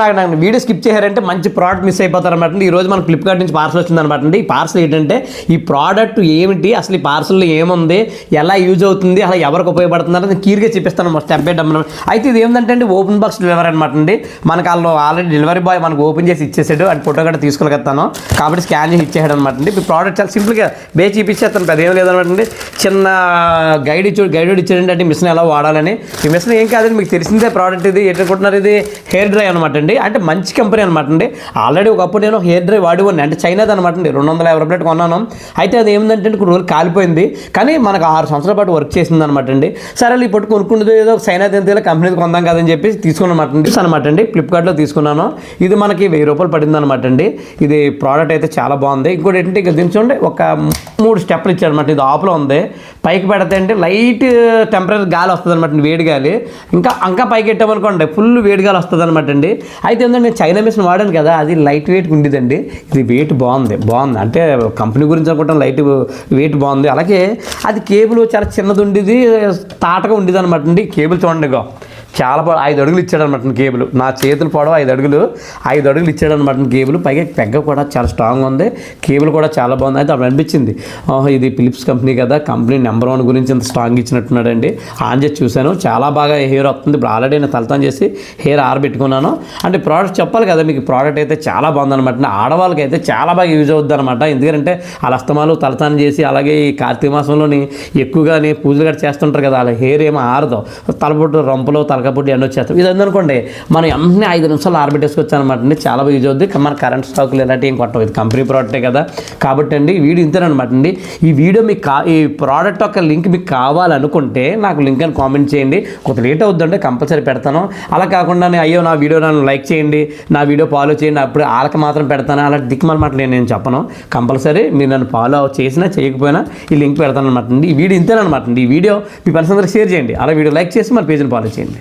నాకు నాకు video skip చేశారంటే మంచి ప్రోడక్ట్ మిస్ అయిపోతారు అనమాట ఈ రోజు మన ఫ్లిప్కార్ట్ నుంచి పార్సల్ వచ్చింది అనమాట అండి. ఈ పార్సల్ ఏంటంటే ఈ ప్రోడక్ట్ ఏమిటి అసలు ఈ పార్సల్లో ఏముంది ఎలా యూజ్ అవుతుంది అసలు ఎవరికి ఉపయోగపడుతుంది అనేది క్లియర్గా చెప్పిస్తాను స్టెప్ బై డబ్బు అయితే ఇది ఏంటంటే అండి ఓపెన్ బాక్స్ డెలివరీ అనమాట అండి. మనకు వాళ్ళు ఆల్రెడీ డెలివరీ బాయ్ మనకు ఓపెన్ చేసి ఇచ్చేసాడు. అండ్ ఫోటో కూడా తీసుకెళ్ళగస్తాను కాబట్టి స్కాన్ చేసి ఇచ్చేసాడు అనమాట అండి. ఈ ప్రోడక్ట్ చాలా సింపుల్గా బే చూపించేస్తాను పెద్ద ఏం లేదనమాట అండి. చిన్న గైడ్ ఇచ్చు గైడ్ ఇచ్చాడండి అంటే మిషన్ ఎలా వాడాలని. ఈ మిషన్ ఏం కాదండి మీకు తెలిసిందే ప్రోడక్ట్ ఇది ఏంటనుకుంటున్నారు ఇది? హెయిర్ డ్రై అనమాట అండి. అంటే మంచి కంపెనీ అనమాట అండి. ఆల్రెడీ ఒకప్పుడు నేను హెయిర్ డ్రై వాడి ఉన్నాను అంటే చైనాది అనమాట అండి. రెండు వందల యాభై రూపాయలు కొన్నాను. అయితే అది ఏమిటంటే ఇప్పుడు రోజులు కాలిపోయింది. కానీ మనకు ఆరు సంవత్సరాల పాటు వర్క్ చేసింది అనమాట అండి. సరే ఇప్పుడు కొనుక్కుంటుంది ఏదో చైనా తింటే కంపెనీ కొందాం కదని చెప్పి తీసుకున్నమాట అండి. అనమాట అండి. ఫ్లిప్కార్ట్లో తీసుకున్నాను. ఇది మనకి వెయ్యి రూపాయలు పడింది అనమాట అండి. ఇది ప్రోడక్ట్ అయితే చాలా బాగుంది. ఇంకోటి ఏంటంటే ఇక్కడ దించుకోండి చూడండి ఒక మూడు స్టెప్లు ఇచ్చారనమాట ఇది ఆఫ్లో ఉంది. పైకి పెడితే అంటే లైట్ టెంపరీ గాలి వస్తుంది అనమాట వేడి గాలి. ఇంకా ఇంకా పైకి పెట్టామనుకోండి ఫుల్ వేడి గాలి వస్తుంది అనమాట అండి. అయితే ఏంటంటే నేను చైనా మిషన్ వాడాను కదా అది లైట్ వెయిట్ ఉండేదండి. ఇది వెయిట్ బాగుంది బాగుంది. అంటే కంపెనీ గురించి అనుకుంటాం లైట్ వెయిట్ బాగుంది. అలాగే అది కేబుల్ చాలా చిన్నది ఉండేది తాటగా ఉండేది అనమాట అండి. కేబుల్ చూడండి గో చాలా పొడ ఐదు అడుగులు ఇచ్చాడనమాట కేబుల్. నా చేతులు పొడవు ఐదు అడుగులు. ఐదు అడుగులు ఇచ్చాడనమాట కేబుల్. పైగా పెగ్గ కూడా చాలా స్ట్రాంగ్ ఉంది. కేబుల్ కూడా చాలా బాగుంది అయితే అప్పుడు అనిపించింది. ఇది ఫిలిప్స్ కంపెనీ కదా. కంపెనీ నెంబర్ వన్ గురించి ఇంత స్ట్రాంగ్ ఇచ్చినట్టున్నాడండి. ఆన్ చేసి చూశాను. చాలా బాగా హెయిర్ వస్తుంది. ఇప్పుడు ఆల్రెడీ నేను తలతాన్ చేసి హెయిర్ ఆరబెట్టుకున్నాను. అంటే ప్రోడక్ట్ చెప్పాలి కదా మీకు. ప్రోడక్ట్ అయితే చాలా బాగుందనమాట ఆడవాళ్ళకి అయితే చాలా బాగా యూజ్ అవుద్ది అనమాట ఎందుకంటే వాళ్ళ అస్తమాలు తలతాన్ చేసి అలాగే ఈ కార్తీక మాసంలోని ఎక్కువగానే పూజలు కూడా చేస్తుంటారు కదా. వాళ్ళ హెయిర్ ఏమో ఆరదు. తలపొట్టు రంపులో తలకపొట్టు ఎండ వచ్చేస్తాం ఇది అనుకోండి మనం వెంటనే ఐదు నిమిషాలు ఆరబెట్టేసుకొచ్చు అనమాట అండి చాలా బాగా యూజ్ అవుద్ది మన కరెంట్ స్టాకులు ఇలాంటివి ఏం కొట్టవు. ఇది కంపెనీ ప్రోడక్టే కదా. కాబట్టి అండి వీడియో ఇంతేనమాట అండి. ఈ వీడియో మీకు కా ఈ ప్రోడక్ట్ యొక్క లింక్ మీకు కావాలనుకుంటే నాకు లింక్ అని కామెంట్ చేయండి. కొంత లేట్ అవుతుందంటే కంపల్సరీ పెడతాను. అలా కాకుండా నేను, అయ్యో నా వీడియో నన్ను లైక్ చేయండి. నా వీడియో ఫాలో చేయండి. అప్పుడు వాళ్ళకి మాత్రం పెడతాను. అలా దిక్కుమాల మాట నేను చెప్పను. కంపల్సరీ మీరు నన్ను ఫాలో చేసినా చేయకపోయినా ఈ లింక్ పెడతాను అనమాట అండి. ఈ వీడియో ఇంతేనమాట అండి. ఈ వీడియో మీ పర్సనల్ షేర్ చేయండి. అలా వీడియో లైక్ చేసి మన పేజ్ని ఫాలో చేయండి.